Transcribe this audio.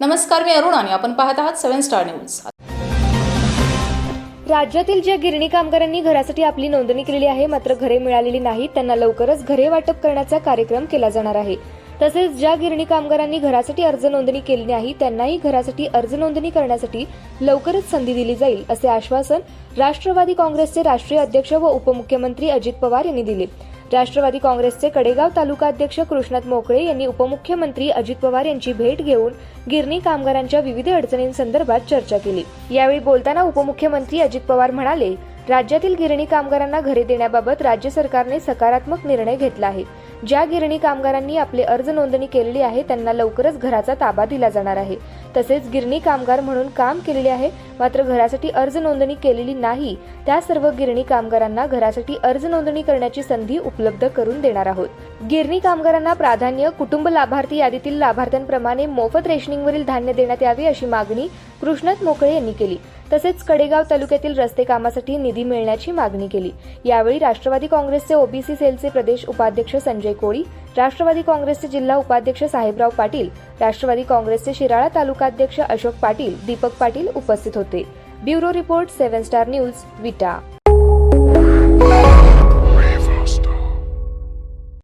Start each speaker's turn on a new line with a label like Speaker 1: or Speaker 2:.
Speaker 1: नमस्कार मी अरुण आणि आपण पाहत आहात सेव्हन स्टार न्यूज.
Speaker 2: राज्यातील ज्या गिरणी कामगारांनी घरासाठी आपली नोंदणी केलेली आहे मात्र घरे मिळालेली नाही त्यांना लवकरच घरे वाटप करण्याचा कार्यक्रम केला जाणार आहे. तसेच ज्या गिरणी कामगारांनी घरासाठी अर्ज नोंदणी केली नाही त्यांनाही घरासाठी अर्ज नोंदणी करण्यासाठी लवकरच संधी दिली जाईल असे आश्वासन राष्ट्रवादी काँग्रेसचे राष्ट्रीय अध्यक्ष व उपमुख्यमंत्री अजित पवार यांनी दिले. राष्ट्रवादी काँग्रेसचे कडेगाव तालुका अध्यक्ष कृष्णात मोकळे यांनी उपमुख्यमंत्री अजित पवार यांची भेट घेऊन गिरणी कामगारांच्या विविध अडचणींसंदर्भात चर्चा केली. यावेळी बोलताना उपमुख्यमंत्री अजित पवार म्हणाले राज्यातील गिरणी कामगारांना घरे देण्याबाबत राज्य सरकारने सकारात्मक निर्णय घेतला आहे. ज्या गिरणी कामगारांनी आपले अर्ज नोंदणी केलेली आहे त्यांना लवकरच घराचा ताबा दिला जाणार आहे. तसेच गिरणी कामगार म्हणून काम केलेले आहे मात्र घरासाठी अर्ज नोंदणी केलेली नाही त्या सर्व गिरणी कामगारांना घरासाठी अर्ज नोंदणी करण्याची संधी उपलब्ध करून देणार आहोत. गिरणी कामगारांना प्राधान्य कुटुंब लाभार्थी यादीतील लाभार्थ्यांप्रमाणे मोफत रेशनिंगवरील धान्य देण्यात यावे अशी मागणी कृष्णात मोकळे यांनी केली. तसेच कडेगाव तालुक्यातील रस्ते कामासाठी निधी मिळण्याची मागणी केली. यावेळी राष्ट्रवादी काँग्रेसचे ओबीसी सेलचे प्रदेश उपाध्यक्ष संजय कोळी राष्ट्रवादी काँग्रेसचे जिल्हा उपाध्यक्ष साहेबराव पाटील राष्ट्रवादी काँग्रेसचे शिराळा तालुकाध्यक्ष अशोक पाटील दीपक पाटील उपस्थित होते. Bureau report seven star news Vita.